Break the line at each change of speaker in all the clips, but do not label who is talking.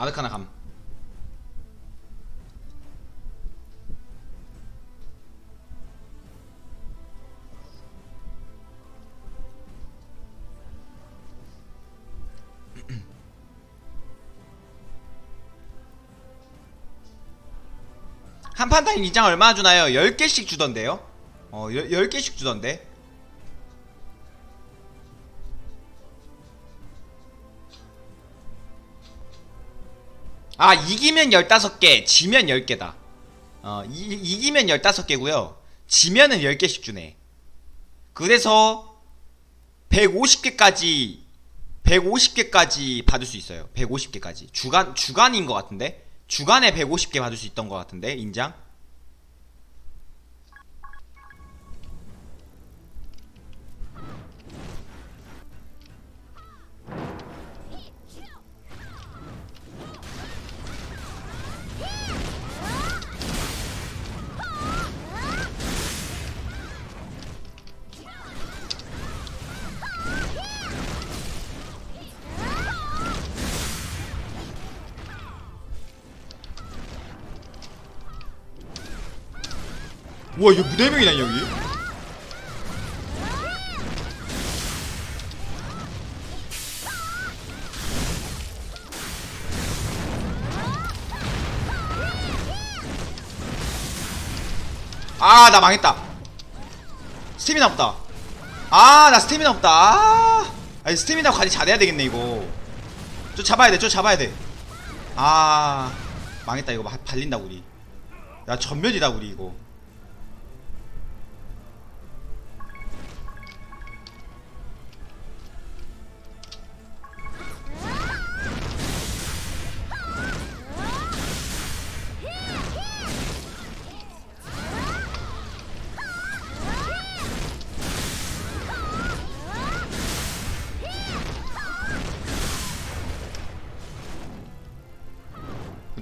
아르카나 감 한 판당 인장 얼마 주나요? 10개씩 주던데요? 어, 10, 개씩 주던데? 아, 이기면 15개, 지면 10개다. 어, 이, 이기면 15개고요. 지면은 10개씩 주네. 그래서 150개까지 150개까지 받을 수 있어요. 150개까지. 주간 주간인 것 같은데. 주간에 150개 받을 수 있던 것 같은데. 인장. 우와, 이거 무대 명이나 여기? 아, 나 망했다. 스태미나 없다. 아, 나 스태미나 없다. 아, 아니, 스태미나 관리 잘해야 되겠네, 이거. 저 잡아야 돼, 저 잡아야 돼. 아, 망했다, 이거. 바- 발린다, 우리. 야, 전멸이다, 우리, 이거.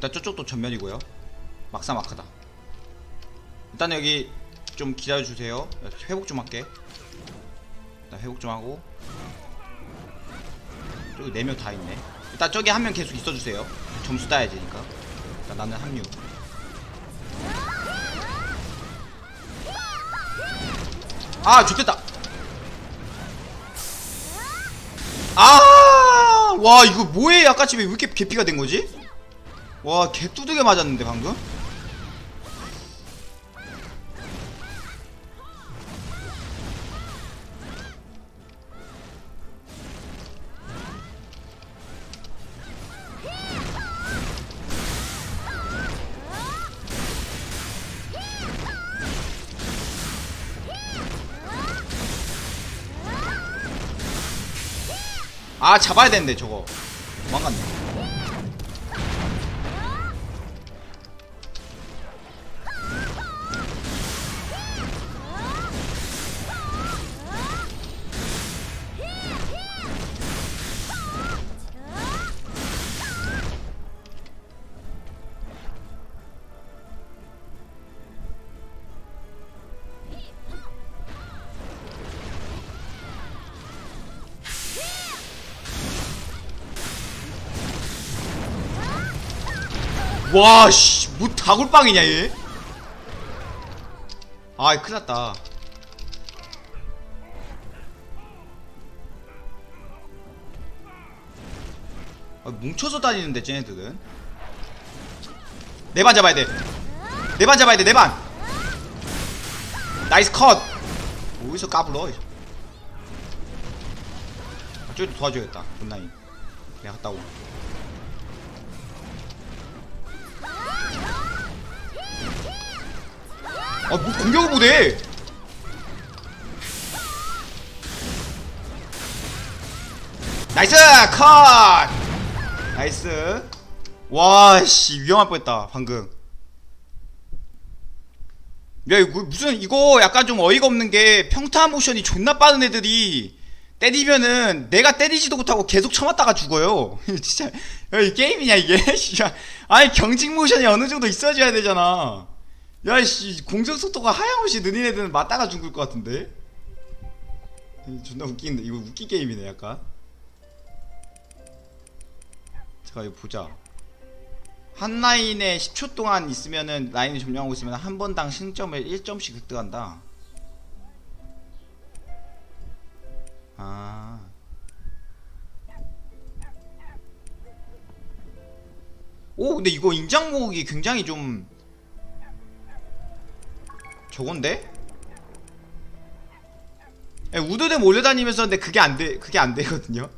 일단 저쪽도 전면이고요. 막사막하다. 일단 여기 좀 기다려주세요. 회복 좀 할게. 일단 회복 좀 하고. 저기 네명다 있네. 일단 저기 한 명 계속 있어주세요. 점수 따야 되니까. 일단 나는 합류. 아, 좋겠다. 아, 와 이거 뭐해? 아까치 왜 이렇게 개피가 된 거지? 와, 개 두들겨 맞았는데 방금? 아, 잡아야 되는데 저거. 도망갔네. 와, 씨, 뭐 다굴빵이냐 얘? 아, 큰일났다. 아, 뭉쳐서 다니는데 쟤네들은? 내반 잡아야 돼내 반 잡아야 돼내 반. 나이스 컷. 어디서 까불어 아, 저기도 도와줘야겠다 본나인. 내가 갔다 오 아, 뭐 공격을 못해. 나이스 컷. 나이스. 와, 씨 위험할 뻔 했다 방금. 야, 이거 무슨 이거 약간 좀 어이가 없는 게 평타 모션이 존나 빠른 애들이 때리면은 내가 때리지도 못하고 계속 쳐맞다가 죽어요. 진짜 야, 이 게임이냐 이게? 아니 경직 모션이 어느 정도 있어줘야 되잖아. 야씨 공격 속도가 하염없이 느린 애들은 맞다가 죽을 것 같은데 이 존나 웃긴데 이거 웃기 게임이네 약간 잠깐 이거 보자 한 라인에 10초 동안 있으면은 라인을 점령하고 있으면 한 번당 승점을 1점씩 획득한다. 아. 오, 근데 이거 인장목이 굉장히 좀 저건데? 예, 우드대 몰려다니면서 근데 그게 안 돼, 그게 안 되거든요.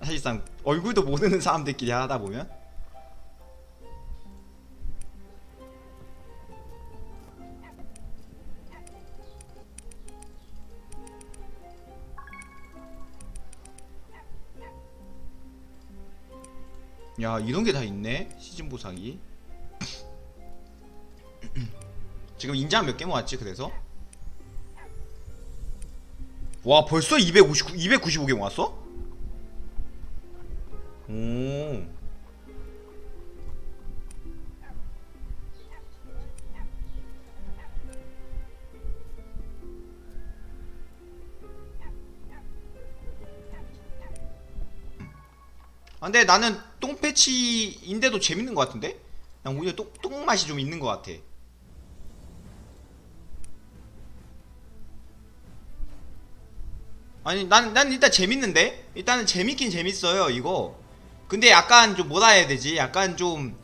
사실상 얼굴도 모르는 사람들끼리 하다 보면. 야 이런 게 다 있네 시즌 보상이 지금 인장 몇 개 모았지 그래서 와 벌써 259 295개 모았어? 오 아, 근데 나는 똥패치인데도 재밌는 것 같은데? 난 오히려 똥, 똥 맛이 좀 있는 것 같아. 아니, 난, 난 일단 재밌는데? 일단은 재밌긴 재밌어요, 이거. 근데 약간 좀 뭐라 해야 되지? 약간 좀.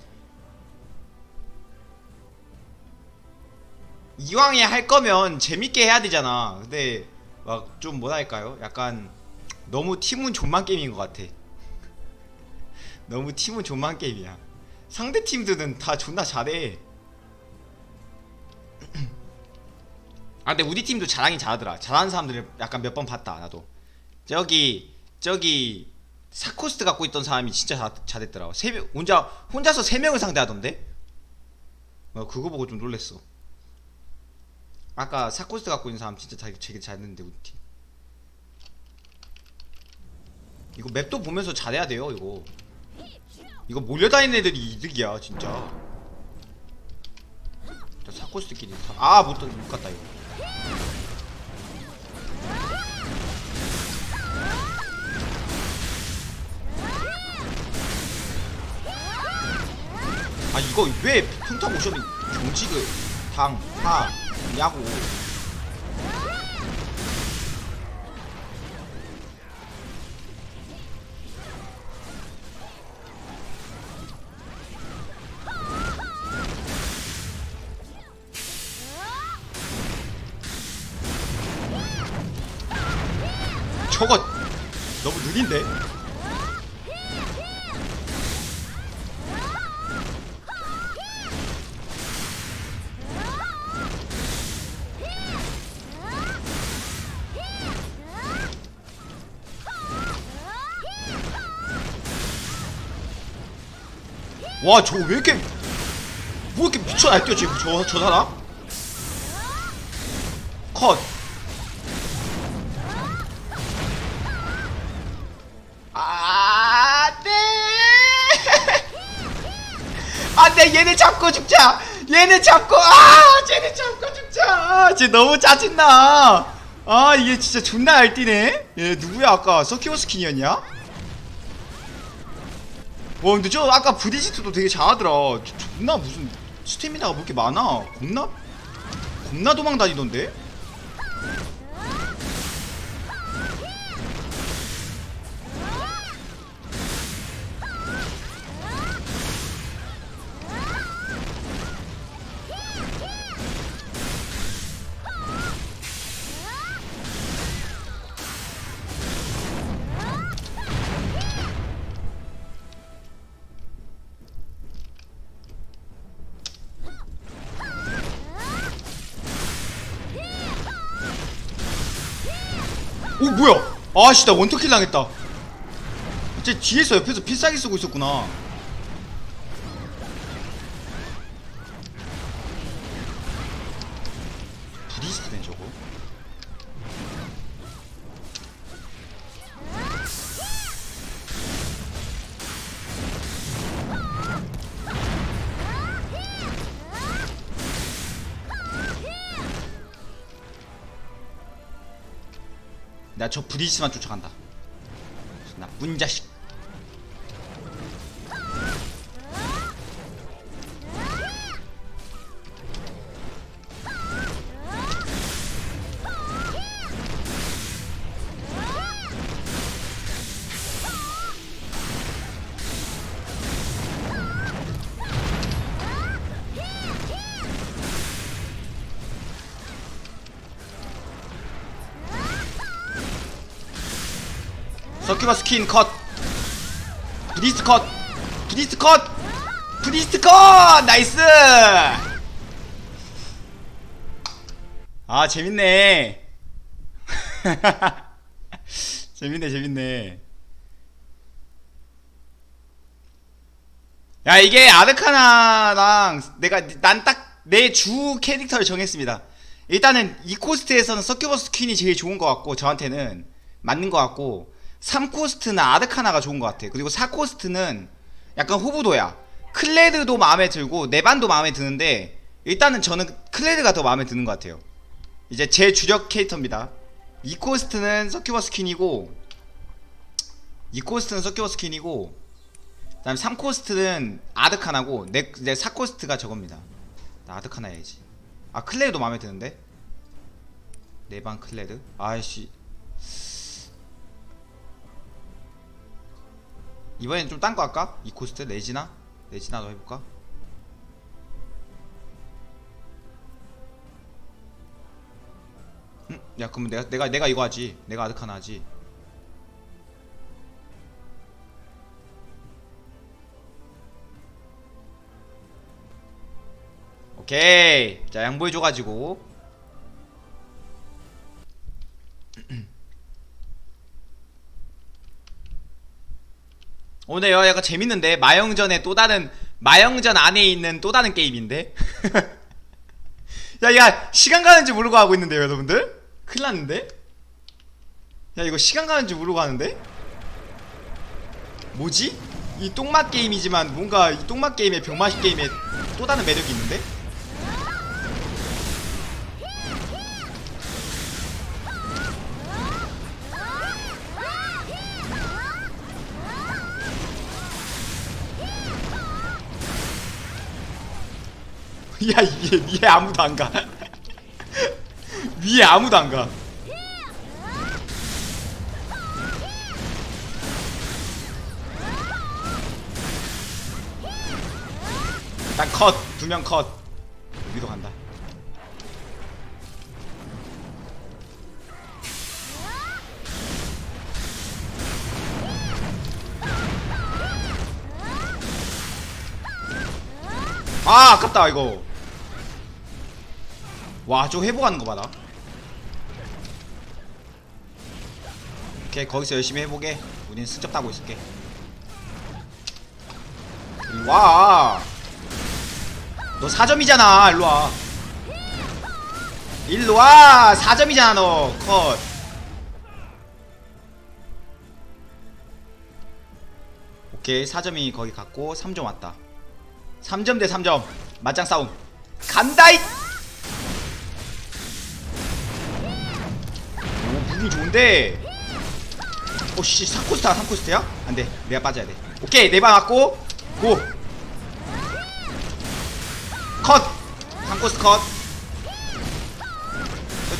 이왕에 할 거면 재밌게 해야 되잖아. 근데 막 좀 뭐라 할까요? 약간 너무 팀은 존만 게임인 것 같아. 너무 팀은 존만 게임이야. 상대 팀들은 다 존나 잘해. 아 근데 우리 팀도 잘하긴 잘하더라. 잘하는 사람들을 약간 몇 번 봤다 나도. 저기 저기 사코스트 갖고 있던 사람이 진짜 잘, 잘했더라. 세 명, 혼자 혼자서 세 명을 상대하던데. 어, 그거 보고 좀 놀랬어. 아까 사코스트 갖고 있는 사람 진짜 되게, 되게 잘했는데 우리 팀. 이거 맵도 보면서 잘해야 돼요 이거. 이거 몰려다니는 애들이 이득이야 진짜 저 사코스끼리 아못 못 갔다 이거 아 이거 왜 평타 모션이 경직을 당하 야구 저거 너무 느린데? 와 저거 왜 이렇게 뭐 이렇게 미쳐 날뛰어 지금 저, 저 사람? 컷 안 돼, 얘네 잡고 죽자. 얘네 잡고, 아, 쟤네 잡고 죽자. 아, 쟤 너무 짜증나. 아, 이게 진짜 존나 알띠네. 얘 누구야, 아까 서키오스킨이었냐? 와, 근데 저 아까 브리지트도 되게 잘하더라. 저- 존나 무슨 스태미나가 뭐 이렇게 많아? 겁나? 겁나 도망 다니던데? 오 뭐야? 아씨 나 원터킬 당했다. 쟤 뒤에서 옆에서 필살기 쓰고 있었구나 나 저 브리스만 쫓아간다. 나쁜 자식 서큐버스 퀸컷. 브리스트 컷. 브리스트 컷. 브리스트 컷! 나이스! 아 재밌네. 재밌네 재밌네. 야 이게 아르카나랑 내가 난 딱 내 주 캐릭터를 정했습니다. 일단은 이 코스트에서는 서큐버스 퀸이 제일 좋은 것 같고 저한테는 맞는 것 같고 3코스트는 아르카나가 좋은 것 같아. 그리고 4코스트는 약간 호불호야. 클레드도 마음에 들고 네반도 마음에 드는데 일단은 저는 클레드가 더 마음에 드는 것 같아요. 이제 제 주력 캐릭터입니다. 2코스트는 서큐버스 퀸이고 2코스트는 서큐버스 퀸이고 그 다음에 3코스트는 아드카나고 내, 내 4코스트가 저겁니다. 나 아드카나 해야지. 아 클레드도 마음에 드는데? 네반 클레드? 아이씨 이번엔 좀 딴 거 할까? 2코스트 레지나? 레지나도 해볼까? 음? 야 그러면 내가 내가 내가 이거 하지 내가 아드카나 하지 오케이 자 양보해줘가지고 오늘 약간 재밌는데 마영전에 또 다른 마영전 안에 있는 또 다른 게임인데? 야 야 시간 가는지 모르고 하고 있는데요 여러분들? 큰일 났는데? 야 이거 시간 가는지 모르고 하는데? 뭐지? 이 똥맛 게임이지만 뭔가 이 똥맛 게임에 병맛 게임에 또 다른 매력이 있는데? 야 이게 위에 아무도 안 가. 위에 아무도 안 가. 일단 컷. 두 명 컷. 여기도 간다. 아 아깝다 이거 와 저 회복하는 거 봐라. 오케이 거기서 열심히 해보게 우린 슬쩍 따고 있을게. 이리 와너 4점이잖아 일로 와. 일로 와 4점이잖아 너 컷. 오케이 4점이 거기 갔고 3점 왔다. 3점 대 3점. 맞짱 싸움. 간다 이 오 무기 좋은데. 오씨 3코스트야 3코스트야? 안돼. 내가 빠져야 돼. 오케이 네방 맞고. 고. 컷! 3코스트 컷.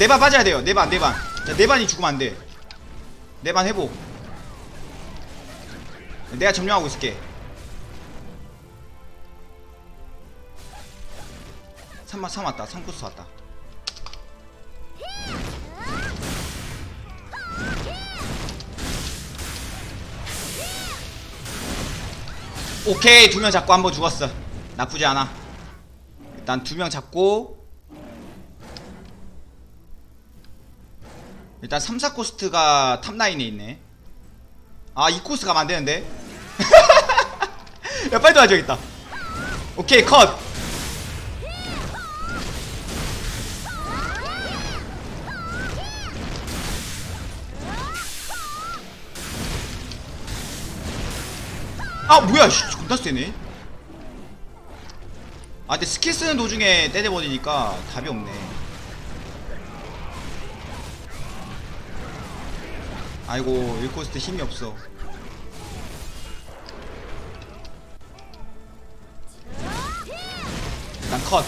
네반 빠져야 돼요. 네반 네반 자 네반이 죽으면 안돼. 네반 회복. 내가 점령하고 있을게. 3만 3 왔다. 3코스 왔다 오케이 두 명 잡고 한 번 죽었어. 나쁘지 않아. 일단 두 명 잡고. 일단 3, 4코스트가 탑라인에 있네. 아 2코스 가면 안되는데? 야 빨리 도와줘야겠다. 오케이 컷 아 뭐야 씨, 존나 세네. 아 근데 스킬 쓰는 도중에 때려버리니까 답이 없네. 아이고 1코스트 힘이 없어. 일단 컷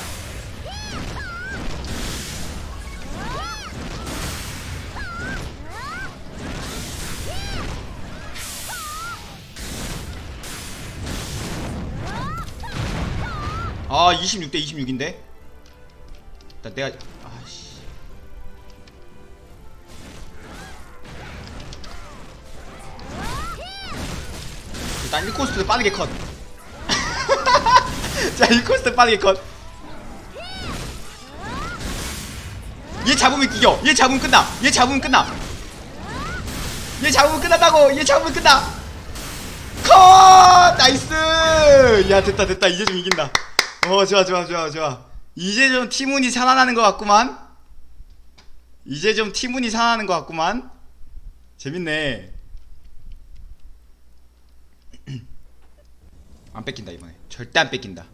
26대 26인데 일단 내가 아씨 일단 1코스트 빠르게 컷. 자, 1코스트 빠르게 컷. 얘 잡으면 이겨. 얘 잡으면 끝나. 얘 잡으면 끝나. 얘 잡으면 끝난다고. 얘 잡으면 끝나. 컷! 나이스! 야, 됐다, 됐다. 이제 좀 이긴다. 어, 좋아, 좋아, 좋아, 좋아. 이제 좀 팀운이 살아나는 것 같구만. 이제 좀 팀운이 살아나는 것 같구만. 재밌네. 안 뺏긴다 이번에 절대 안 뺏긴다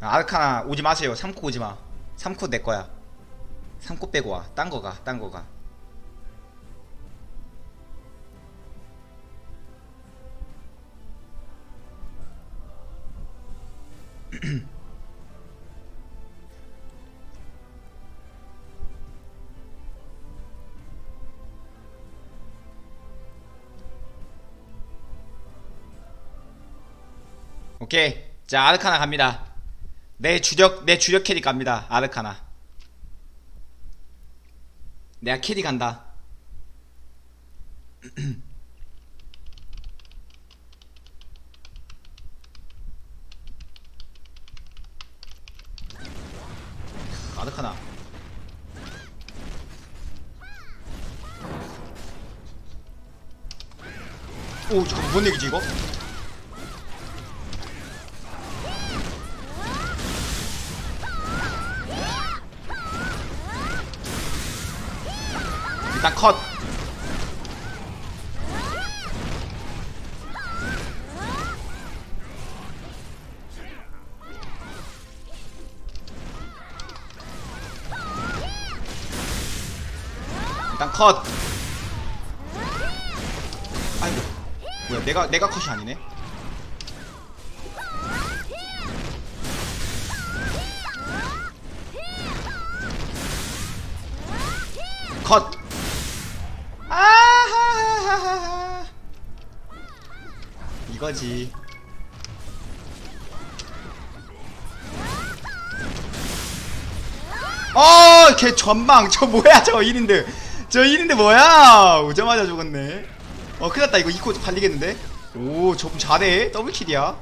아, 아르카나 오지 마세요 3코 오지 마 3코 내 거야 3코 빼고 와 딴 거가 딴 거가 오케이. 자 아르카나 갑니다. 내 주력 내 주력 캐리 갑니다. 아르카나. 내가 캐리 간다. 아르카나. 오 잠깐 뭔 얘기지 이거? 일단 컷. 일단 컷. 아이고. 뭐야 내가 내가 컷이 아니네? 컷 아하하하하 이거지 어, 걔 전망. 저 뭐야, 저 1인데. 저 1인데 뭐야? 오자마자 죽었네. 어, 큰일 났다. 이거 이코 발리겠는데? 오, 저분 잘해. 더블킬이야.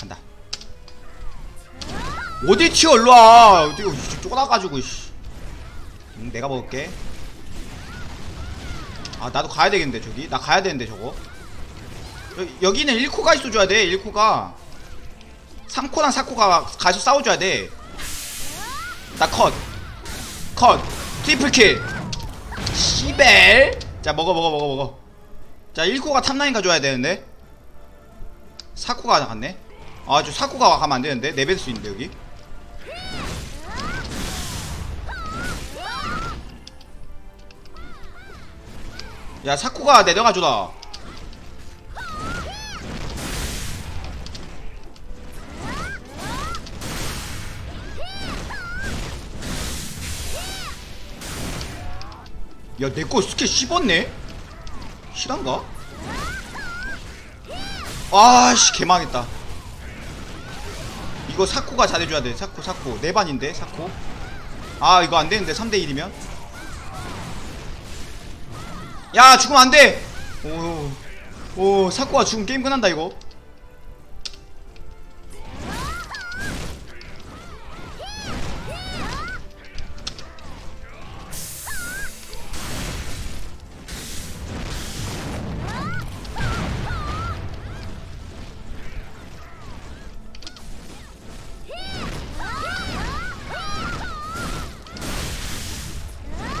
간다. 어디 튀어, 일로 와. 이거 쪼그라가지고, 씨. 응, 내가 먹을게. 아, 나도 가야 되겠는데, 저기. 나 가야 되는데, 저거. 여, 여기는 1코가 있어줘야 돼 1코가. 3코랑 4코가 가서 싸워줘야 돼나 컷. 컷. 트리플킬. 시벨 자 먹어 먹어 먹어 먹어. 자 1코가 탑라인 가줘야 되는데. 4코가 나갔네. 아저 4코가 가면 안되는데? 내뱉을 수 있는데 여기 야 4코가 내려가줘라 야, 내거 스킬 씹었네? 실한가? 아씨, 개망했다. 이거 사코가 잘해줘야 돼. 사코, 사코. 네 반인데, 사코. 아, 이거 안 되는데, 3대1이면. 야, 죽으면 안 돼! 오, 오, 사코가 죽으면 게임 끝난다, 이거.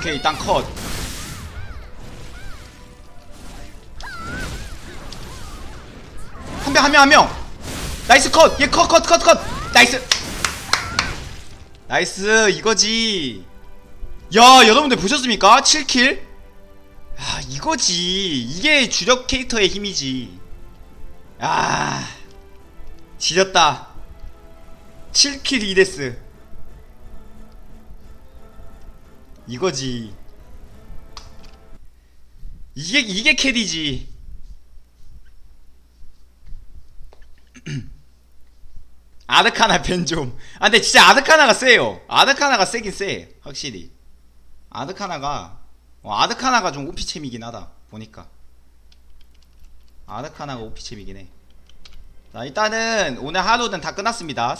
일단 컷. 한 명. 나이스 컷. 얘 컷, 컷, 컷, 컷. 나이스. 나이스. 이거지. 야, 여러분들 보셨습니까? 7킬? 아, 이거지. 이게 주력 캐릭터의 힘이지. 아, 지렸다. 7킬 2데스. 이거지. 이게 이게 캐리지. 아르카나 벤좀. 아 근데 진짜 아르카나가 세요. 아르카나가 세긴 세 확실히. 아르카나가 어, 아르카나가 좀 오피챔이긴 하다 보니까. 아르카나가 오피챔이긴 해 자 일단은 오늘 하루는 다 끝났습니다